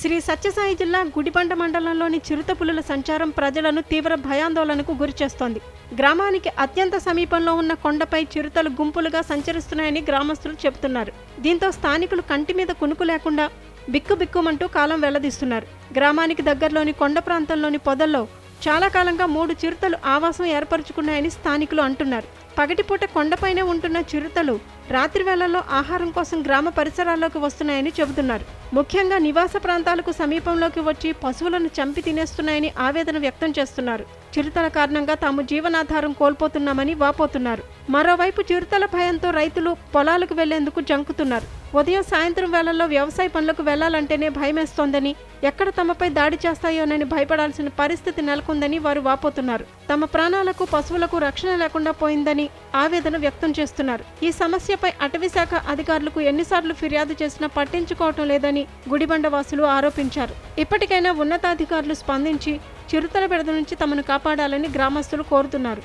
శ్రీ సత్యసాయి జిల్లా గుడిబండ మండలంలోని చిరుత పులుల సంచారం ప్రజలను తీవ్ర భయాందోళనకు గురిచేస్తోంది గ్రామానికి అత్యంత సమీపంలో ఉన్న కొండపై చిరుతలు గుంపులుగా సంచరిస్తున్నాయని గ్రామస్తులు చెబుతున్నారు. దీంతో స్థానికులు కంటి మీద కునుకు లేకుండా బిక్కుబిక్కుమంటూ కాలం వెల్లదీస్తున్నారు గ్రామానికి దగ్గరలోని కొండ ప్రాంతంలోని పొదల్లో చాలా కాలంగా మూడు చిరుతలు ఆవాసం ఏర్పరచుకున్నాయని స్థానికులు అంటున్నారు. పగటిపూట కొండపైనే ఉంటున్న చిరుతలు రాత్రి వేళల్లో ఆహారం కోసం గ్రామ పరిసరాల్లోకి వస్తున్నాయని చెబుతున్నారు. ముఖ్యంగా నివాస ప్రాంతాలకు సమీపంలోకి వచ్చి పశువులను చంపి తినేస్తున్నాయని ఆవేదన వ్యక్తం చేస్తున్నారు. చిరుతల కారణంగా తాము జీవనాధారం కోల్పోతున్నామని వాపోతున్నారు. మరోవైపు చిరుతల భయంతో రైతులు పొలాలకు వెళ్ళేందుకు జంకుతున్నారు. ఉదయం సాయంత్రం వేళల్లో వ్యవసాయ పనులకు వెళ్ళాలంటేనే భయమేస్తోందని ఎక్కడ తమపై దాడి చేస్తాయోనని భయపడాల్సిన పరిస్థితి నెలకొందని వారు వాపోతున్నారు. తమ ప్రాణాలకు పశువులకు రక్షణ లేకుండా పోయిందని ఆవేదన వ్యక్తం చేస్తున్నారు. ఈ సమస్యపై అటవీశాఖ అధికారులకు ఎన్నిసార్లు ఫిర్యాదు చేసినా పట్టించుకోవటం లేదని గుడిబండ వాసులు ఆరోపించారు. ఇప్పటికైనా ఉన్నతాధికారులు స్పందించి చిరుతల బెడద నుంచి తమను కాపాడాలని గ్రామస్తులు కోరుతున్నారు.